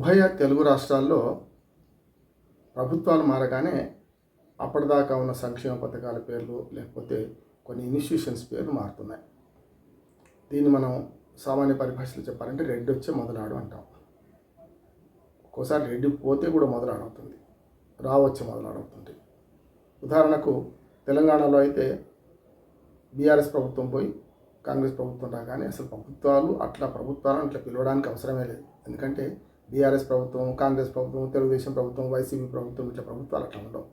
ఉభయ తెలుగు రాష్ట్రాల్లో ప్రభుత్వాలు మారగానే అప్పటిదాకా ఉన్న సంక్షేమ పథకాల పేర్లు లేకపోతే కొన్ని ఇన్స్టిట్యూషన్స్ పేర్లు మారుతున్నాయి. దీన్ని మనం సామాన్య పరిభాషలో చెప్పాలంటే రెడ్డి వచ్చే మొదలాడు అంటాం. ఒక్కోసారి రెడ్డి పోతే కూడా మొదలాడవుతుంది. రావచ్చే మొదలాడవుతుంది. ఉదాహరణకు తెలంగాణలో అయితే బీఆర్ఎస్ ప్రభుత్వం పోయి కాంగ్రెస్ ప్రభుత్వం రాగానే అసలు ప్రభుత్వాలు అట్లా ప్రభుత్వాలను అట్లా పిలవడానికి అవసరమే లేదు. ఎందుకంటే బీఆర్ఎస్ ప్రభుత్వం కాంగ్రెస్ ప్రభుత్వం తెలుగుదేశం ప్రభుత్వం వైసీపీ ప్రభుత్వం ఇట్లా ప్రభుత్వాలు అట్లా ఉండవు.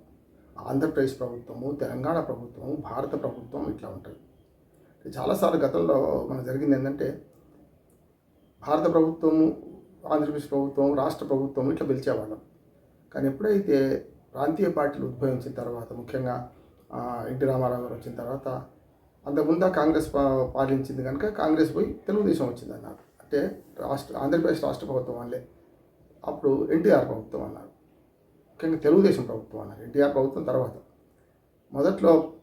ఆంధ్రప్రదేశ్ ప్రభుత్వము తెలంగాణ ప్రభుత్వము భారత ప్రభుత్వం ఇట్లా ఉంటుంది. చాలాసార్లు గతంలో మనం జరిగింది ఏంటంటే భారత ప్రభుత్వము ఆంధ్రప్రదేశ్ ప్రభుత్వం రాష్ట్ర ప్రభుత్వం ఇట్లా పిలిచేవాళ్ళం. కానీ ఎప్పుడైతే ప్రాంతీయ పార్టీలు ఉద్భవించిన తర్వాత ముఖ్యంగా ఆ, ఎన్టీ రామారావు గారు వచ్చిన తర్వాత అంతకుముందు కాంగ్రెస్ పా- పాలించింది కనుక కాంగ్రెస్ పోయి తెలుగుదేశం వచ్చింది అన్నారు అంటే రాష్ట్ర ఆంధ్రప్రదేశ్ రాష్ట్ర ప్రభుత్వం వాళ్ళే అప్పుడు ఎన్టీఆర్ ప్రభుత్వం అన్నారు. ముఖ్యంగా తెలుగుదేశం ప్రభుత్వం అన్నారు. ఎన్టీఆర్ ప్రభుత్వం తర్వాత. మొదట్లో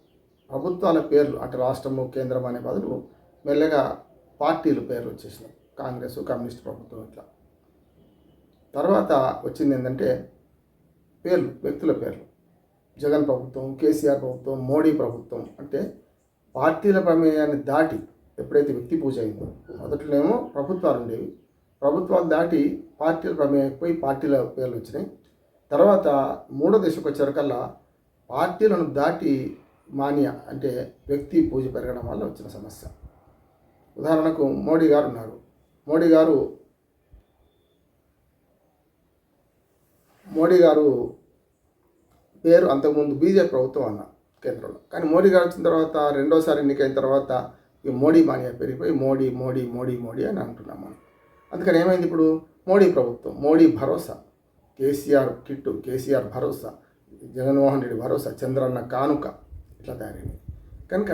ప్రభుత్వాల పేర్లు అంటే రాష్ట్రము కేంద్రం అనే బదులు మెల్లగా పార్టీల పేర్లు వచ్చేసినాయి. కాంగ్రెస్ కమ్యూనిస్ట్ ప్రభుత్వం ఇట్లా. తర్వాత వచ్చింది ఏంటంటే పేర్లు వ్యక్తుల పేర్లు. జగన్ ప్రభుత్వం కేసీఆర్ ప్రభుత్వం మోడీ ప్రభుత్వం అంటే పార్టీల ప్రమేయాన్ని దాటి ఎప్పుడైతే వ్యక్తి పూజ అయిందో మొదట్లోనేమో ప్రభుత్వాలు ఉండేవి. ప్రభుత్వాలు దాటి పార్టీల ప్రమేయం పోయి పార్టీల పేర్లు వచ్చినాయి. తర్వాత మూడో దశకు వచ్చేసరికల్లా పార్టీలను దాటి మాన్య అంటే వ్యక్తి పూజ పెరగడం వల్ల వచ్చిన సమస్య. ఉదాహరణకు మోడీ గారు ఉన్నారు. మోడీ గారు మోడీ గారు పేరు అంతకుముందు బీజేపీ ప్రభుత్వం అన్న కేంద్రంలో. కానీ మోడీ గారు వచ్చిన తర్వాత రెండోసారి ఎన్నికైన తర్వాత ఈ మోడీ మానియా పెరిగిపోయి మోడీ మోడీ మోడీ మోడీ అని అంటున్నాం మనం. అందుకని ఏమైంది ఇప్పుడు? మోడీ ప్రభుత్వం మోడీ భరోసా కేసీఆర్ కిట్టు కేసీఆర్ భరోసా జగన్మోహన్ రెడ్డి భరోసా చంద్రన్న కానుక ఇట్లా తయారైంది కనుక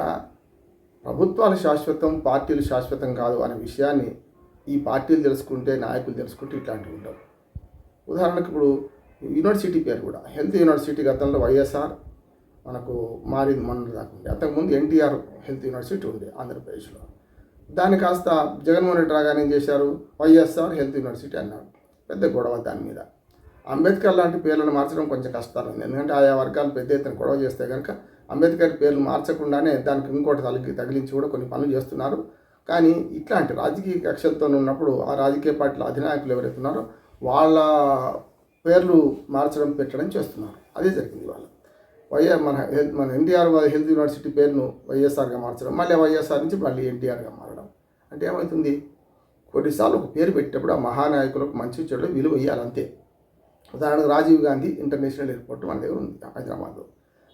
ప్రభుత్వాలు శాశ్వతం పార్టీలు శాశ్వతం కాదు అనే విషయాన్ని ఈ పార్టీలు తెలుసుకుంటే నాయకులు తెలుసుకుంటే ఇట్లాంటివి ఉంటారు ఉదాహరణకు ఇప్పుడు యూనివర్సిటీ పేరు కూడా హెల్త్ యూనివర్సిటీ గతంలో వైఎస్ఆర్ మనకు మారింది మొన్న దాకా ఉండే. అంతకుముందు ఎన్టీఆర్ హెల్త్ యూనివర్సిటీ ఉండే ఆంధ్రప్రదేశ్లో. దాన్ని కాస్త జగన్మోహన్ రెడ్డి రాగానే ఏం చేశారు? వైఎస్ఆర్ హెల్త్ యూనివర్సిటీ అన్నారు పెద్ద గొడవ దాని మీద. అంబేద్కర్ లాంటి పేర్లను మార్చడం కొంచెం కష్టాలు ఉంది. ఎందుకంటే ఆయా వర్గాలు పెద్ద ఎత్తున గొడవ చేస్తే కనుక అంబేద్కర్ పేర్లు మార్చకుండానే దానికి ఇంకోటి తలకి తగిలించి కూడా కొన్ని పనులు చేస్తున్నారు. కానీ ఇట్లాంటి రాజకీయ కక్షలతో ఉన్నప్పుడు ఆ రాజకీయ పార్టీల అధినాయకులు ఎవరైతే ఉన్నారో వాళ్ళ పేర్లు మార్చడం పెట్టడం చేస్తున్నారు. అదే జరిగింది వాళ్ళు వైఎస్ మన మన ఎన్టీఆర్ హెల్త్ యూనివర్సిటీ పేరును వైఎస్ఆర్గా మార్చడం మళ్ళీ వైఎస్ఆర్ నుంచి మళ్ళీ ఎన్టీఆర్గా మారడం. అంటే ఏమవుతుంది కొన్నిసార్లు ఒక పేరు పెట్టేటప్పుడు ఆ మహానాయకులకు మంచి చెడు విలువ ఇవ్వాలంతే ఉదాహరణకు రాజీవ్ గాంధీ ఇంటర్నేషనల్ ఎయిర్పోర్ట్ మన దగ్గర ఉంది హైదరాబాద్లో.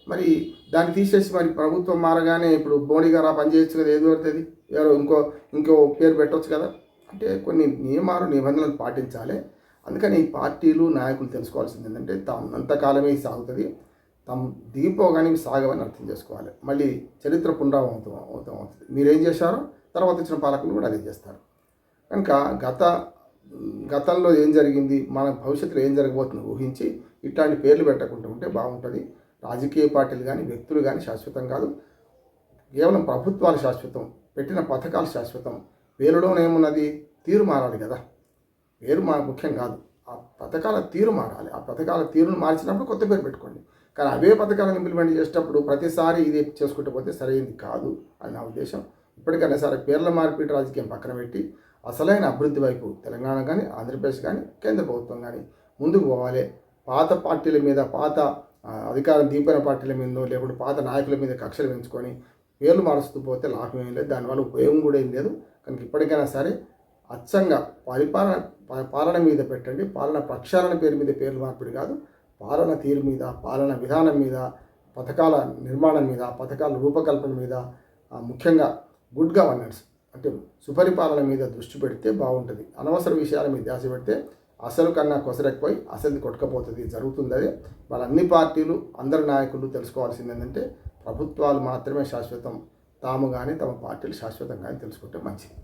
మరి దాన్ని తీసేసి మరి ప్రభుత్వం మారగానే ఇప్పుడు మోడీ గారు ఆ కదా ఏది పడుతుంది ఎవరో ఇంకో ఇంకో పేరు పెట్టవచ్చు కదా. అంటే కొన్ని నియమాలు నిబంధనలు పాటించాలి. అందుకని ఈ పార్టీలు నాయకులు తెలుసుకోవాల్సింది ఏంటంటే తాము ఉన్నంతకాలమే సాగుతుంది. తమ దిగిపోగానే సాగమని అర్థం చేసుకోవాలి. మళ్ళీ చరిత్ర పునరావృతం అవుతాం అవుతుంది. మీరేం చేశారో తర్వాత వచ్చిన పాలకులు కూడా అదే చేస్తారు. కనుక గత గతంలో ఏం జరిగింది మన భవిష్యత్తులో ఏం జరగబోతుందో ఊహించి ఇట్లాంటి పేర్లు పెట్టకుండా ఉంటే బాగుంటుంది. రాజకీయ పార్టీలు కానీ వ్యక్తులు కానీ శాశ్వతం కాదు. కేవలం ప్రభుత్వాలు శాశ్వతం పెట్టిన పథకాలు శాశ్వతం. పేరులోనేమున్నది తీరు మారాలి కదా. పేరు మా ముఖ్యం కాదు. ఆ పథకాల తీరు మారాలి. ఆ పథకాల తీరును మార్చినప్పుడు కొత్త పేరు పెట్టుకోండి. కానీ అవే పథకాలను ఇంప్లిమెంట్ చేసేటప్పుడు ప్రతిసారి ఇది చేసుకుంటూ పోతే సరైనది కాదు అని నా ఉద్దేశం. ఇప్పటికైనా సరే పేర్ల మార్పిడి రాజకీయం పక్కన పెట్టి అసలైన అభివృద్ధి వైపు తెలంగాణ కానీ ఆంధ్రప్రదేశ్ కానీ కేంద్ర ప్రభుత్వం కానీ ముందుకు పోవాలి. పాత పార్టీల మీద పాత అధికారం దీపైన పార్టీల మీద లేకుంటే పాత నాయకుల మీద కక్షలు పెంచుకొని పేర్లు మారుస్తూ పోతే లాభం ఏం లేదు. దానివల్ల ఉపయోగం కూడా ఏం లేదు. కనుక ఇప్పటికైనా సరే అచ్చంగా పరిపాలన పాలన మీద పెట్టండి. పాలన ప్రక్షాళన పేరు మీద పేర్లు మార్పిడి కాదు. పాలన తీరు మీద పాలన విధానం మీద పథకాల నిర్మాణం మీద పథకాల రూపకల్పన మీద ముఖ్యంగా గుడ్ గవర్నెన్స్ అంటే సుపరిపాలన మీద దృష్టి పెడితే బాగుంటుంది. అనవసర విషయాల మీద ధ్యాస పెడితే అసలు కన్నా కొసరెక్కిపోయి అసలు కొట్టుకపోతుంది జరుగుతుంది అదే వాళ్ళ అన్ని పార్టీలు అందరి నాయకులు తెలుసుకోవాల్సింది ఏంటంటే ప్రభుత్వాలు మాత్రమే శాశ్వతం. తాము కానీ తమ పార్టీలు శాశ్వతం కానీ తెలుసుకుంటే మంచిది.